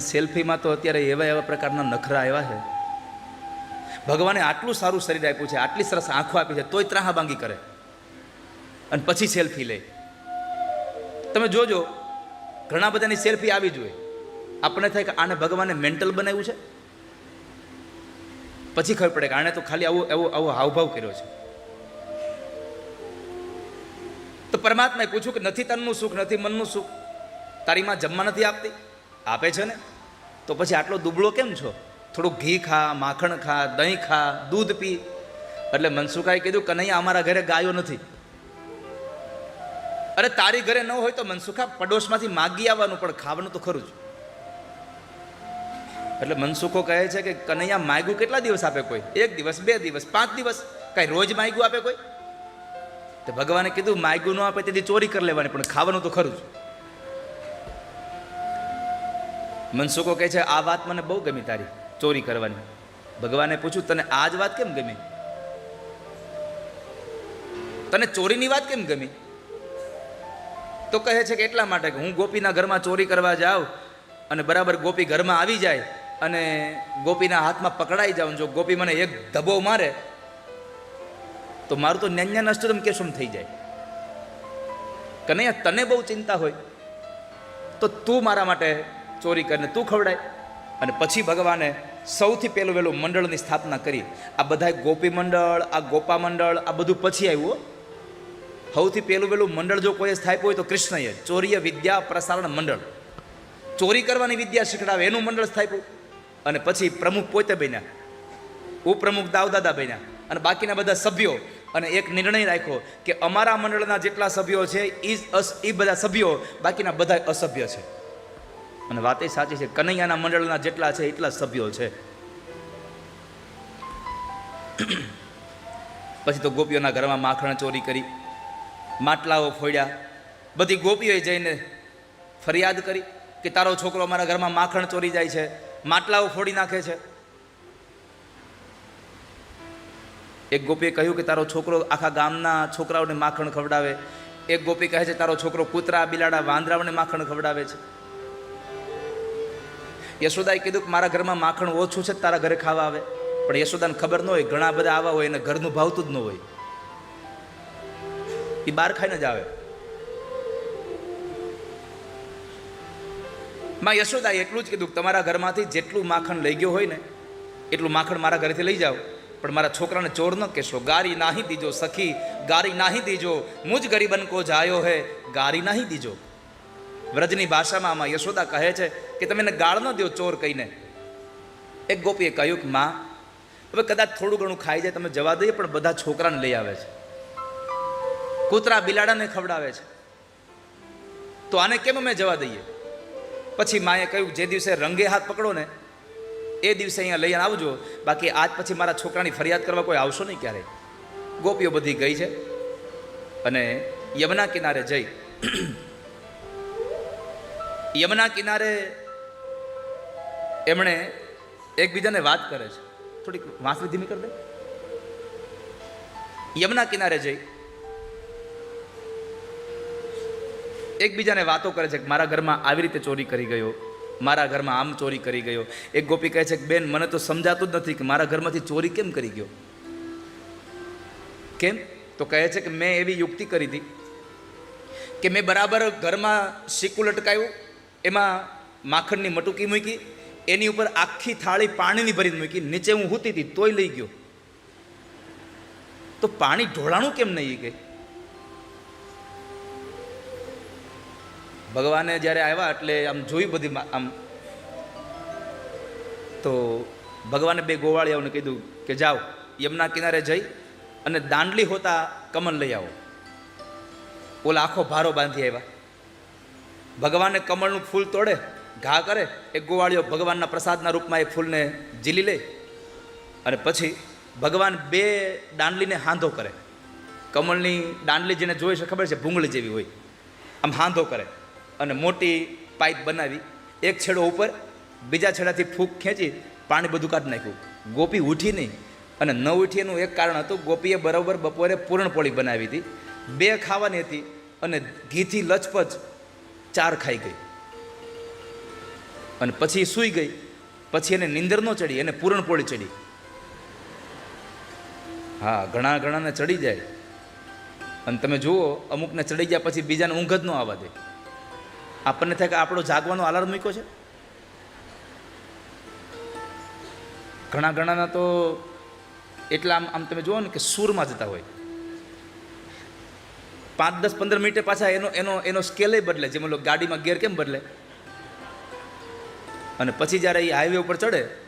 સેલ્ફીમાં તો અત્યારે એવા એવા પ્રકારના નખરા આવ્યા છે. ભગવાને આટલું સારું શરીર આપ્યું છે, આટલી સરસ આંખો આપી છે, તોય ત્રાહાબાંગી કરે. અને પછી સેલ્ફી લે. તમે જોજો, ઘણા બધાની સેલ્ફી આવી જોઈએ આપણને થાય કે આને ભગવાને મેન્ટલ બનાવ્યું છે? પછી ખબર પડે કે આણે તો ખાલી આવું એવો આવો હાવભાવ કર્યો છે. તો પરમાત્માએ પૂછ્યું કે નથી તનનું સુખ, નથી મનનું સુખ. તારી માં જમવા નથી આપતી? આપે છે ને? તો પછી આટલો દુબળો કેમ છો? થોડું ઘી ખા, માખણ ખા, દહીં ખા, દૂધ પી. એટલે મનસુખાએ કીધું કનૈયા અમારા ઘરે ગાયો નથી. અરે તારી ઘરે ન હોય તો મનસુખા પડોશમાંથી માગી આવવાનું, પણ ખાવાનું તો ખરું જ. એટલે મનસુખો કહે છે કે કનૈયા માગ્યું કેટલા દિવસ આપે કોઈ? એક દિવસ, બે દિવસ, પાંચ દિવસ? કાંઈ રોજ માગ્યું આપે કોઈ? તો ભગવાને કીધું, માગ્યું ન આપે, તેથી ચોરી કરી લેવાની, પણ ખાવાનું તો ખરું જ. મનસુખો કહે છે, આ વાત મને બહુ ગમી તારી ચોરી કરવાની. ભગવાને પૂછ્યું, તને આ જ વાત કેમ ગમી? તને ચોરીની વાત કેમ ગમી? તો કહે છે કે, એટલા માટે કે હું ગોપીના ઘરમાં ચોરી કરવા જાઉં અને બરાબર ગોપી ઘરમાં આવી જાય અને ગોપીના હાથમાં પકડાઈ જાઉં, જો ગોપી મને એક ધબો મારે, તો મારું તો ન્યાન્યા નષ્ટમ કેશમ થઈ જાય. કનૈયા, તને બહુ ચિંતા હોય, તો તું મારા માટે ચોરી કરીને તું ખવડાય. અને પછી ભગવાને સૌથી પહેલું વહેલું મંડળની સ્થાપના કરી. આ બધા ગોપી મંડળ, આ ગોપા મંડળ, આ બધું પછી આવ્યું સૌથી પહેલું વહેલું મંડળ જો કોઈ સ્થાપ્યું હોય તો કૃષ્ણએ, ચોરીય વિદ્યા પ્રસારણ મંડળ. ચોરી કરવાની વિદ્યા શીખડાવે, એનું મંડળ સ્થાપ્યું. અને પછી પ્રમુખ પોતે બન્યા. ઉપપ્રમુખ દાવદાદા બન્યા. અને બાકીના બધા સભ્યો, અને એક નિર્ણય રાખ્યો કે અમારા મંડળના જેટલા સભ્યો છે એ બધા સભ્યો, બાકીના બધા અસભ્ય છે. અને વાત એ સાચી છે. કનૈયાના મંડળના જેટલા છે, એટલા સભ્યો છે. પછી તો ગોપીઓના ઘરમાં માખણ ચોરી કરી, માટલાઓ ફોડ્યા. બધી ગોપીઓએ જઈને ફરિયાદ કરી કે તારો છોકરો અમારા ઘરમાં માખણ ચોરી જાય છે, માટલાઓ ફોડી નાખે છે. એક ગોપીએ કહ્યું કે તારો છોકરો આખા ગામના છોકરાઓને માખણ ખવડાવે. એક ગોપી કહે છે, તારો છોકરો કૂતરા, બિલાડા, વાંદરાઓને માખણ ખવડાવે છે. યશોદાએ કીધું કે મારા ઘરમાં માખણ ઓછું છે, તારા ઘરે ખાવા આવે. પણ યશોદાને ખબર ન હોય, ઘણા બધા આવા હોય એને ઘરનું ભાવતું જ ન હોય. એ બહાર ખાઈને જ આવે. માં યશોદાએ એટલું જ કીધું કે તમારા ઘરમાંથી જેટલું માખણ લઈ ગયો હોય ને, એટલું માખણ મારા ઘરેથી લઈ જાઓ. પણ મારા છોકરાને ચોર ન કહેશો. ગારી નાહી દીજો, સખી, ગારી નાહી દીજો. મુજ ગરીબન કો જાયો હે, ગારી નાહી દીજો. વ્રજની ભાષામાં આમાં યશોદા કહે છે કે તમે એને ગાળ ન દો ચોર કહીને. એક ગોપીએ કહ્યું કે, માં, હવે કદાચ થોડું ઘણું ખાઈ જાય તમે જવા દઈએ, પણ બધા છોકરાને લઈ આવે છે. કૂતરા બિલાડાને ખવડાવે છે. તો આને કેમ અમે જવા દઈએ? પછી માએ કહ્યું, જે દિવસે રંગે હાથ પકડો ને, એ દિવસે અહીંયા લઈને આવજો. બાકી આજ પછી મારા છોકરાની ફરિયાદ કરવા કોઈ આવશો નહીં ક્યારેય. ગોપીઓ બધી ગઈ છે અને યમુના કિનારે જઈ યમુના કિનારે એમણે એકબીજાને વાત કરે છે. થોડીક વાંસળી ધીમી કરી દે. યમુના કિનારે જઈ એકબીજાને વાતો કરે છે કે મારા ઘરમાં આવી રીતે ચોરી કરી ગયો, મારા ઘરમાં આમ ચોરી કરી ગયો. એક ગોપી કહે છે કે બેન, મને તો સમજાતું જ નથી કે મારા ઘરમાંથી ચોરી કેમ કરી ગયો? કેમ? તો કહે છે કે મેં એવી યુક્તિ કરી હતી કે મેં બરાબર ઘરમાં શીકું લટકાયું એમાં માખણની મટુકી મૂકી, એની ઉપર આખી થાળી પાણીની ભરીને મૂકી, નીચે હું હૂતી હતી તોય લઈ ગયો. તો પાણી ઢોળાણું કેમ નહીં ગઈ ભગવાને જ્યારે આવ્યા એટલે આમ જોયું બધી આમ તો ભગવાને બે ગોવાળિયાઓને કીધું કે જાઓ, યમના કિનારે જઈ અને દાંડલી હોતા કમલ લઈ આવો. ઓલા આખો ભારો બાંધી આવ્યા. ભગવાને કમળનું ફૂલ તોડે, ઘા કરે, એક ગોવાળીઓ ભગવાનના પ્રસાદના રૂપમાં એ ફૂલને ઝીલી લે. અને પછી ભગવાન બે દાંડલીને હાંધો કરે. કમળની દાંડલી જેને જોઈ છે ખબર છે? ભૂંગળી જેવી હોય. આમ હાંધો કરે. અને મોટી પાઇપ બનાવી, એક છેડો ઉપર, બીજા છેડાથી ફૂંક ખેંચી પાણી બધું કાઢી નાખ્યું. ગોપી ઉઠી નહીં. અને ન ઉઠી એનું એક કારણ હતું, ગોપીએ બરાબર બપોરે પૂરણપોળી બનાવી હતી. બે ખાવાની હતી અને ઘીથી લચપચ ચાર ખાઈ ગઈ. અને પછી સૂઈ ગઈ. પછી એને નિંદર ન ચડી, એને પૂરણપોળી ચડી. હા, ઘણા ઘણાને ચડી જાય. અને તમે જુઓ, અમુકને ચડી ગયા પછી બીજાને ઊંઘ જ ન આવવા દે. આપણને થાય કે આપણો જાગવાનો અલાર્મ મૂક્યો છે. ઘણા ઘણાના તો એટલા આમ આમ તમે જુઓ ને કે સૂરમાં જતા હોય. પાંચ દસ પંદર મિનિટે પાછા એનો એનો એનો સ્કેલે બદલે. જેમ ગાડીમાં ગેર કેમ બદલે? અને પછી જ્યારે એ હાઈવે ઉપર ચડે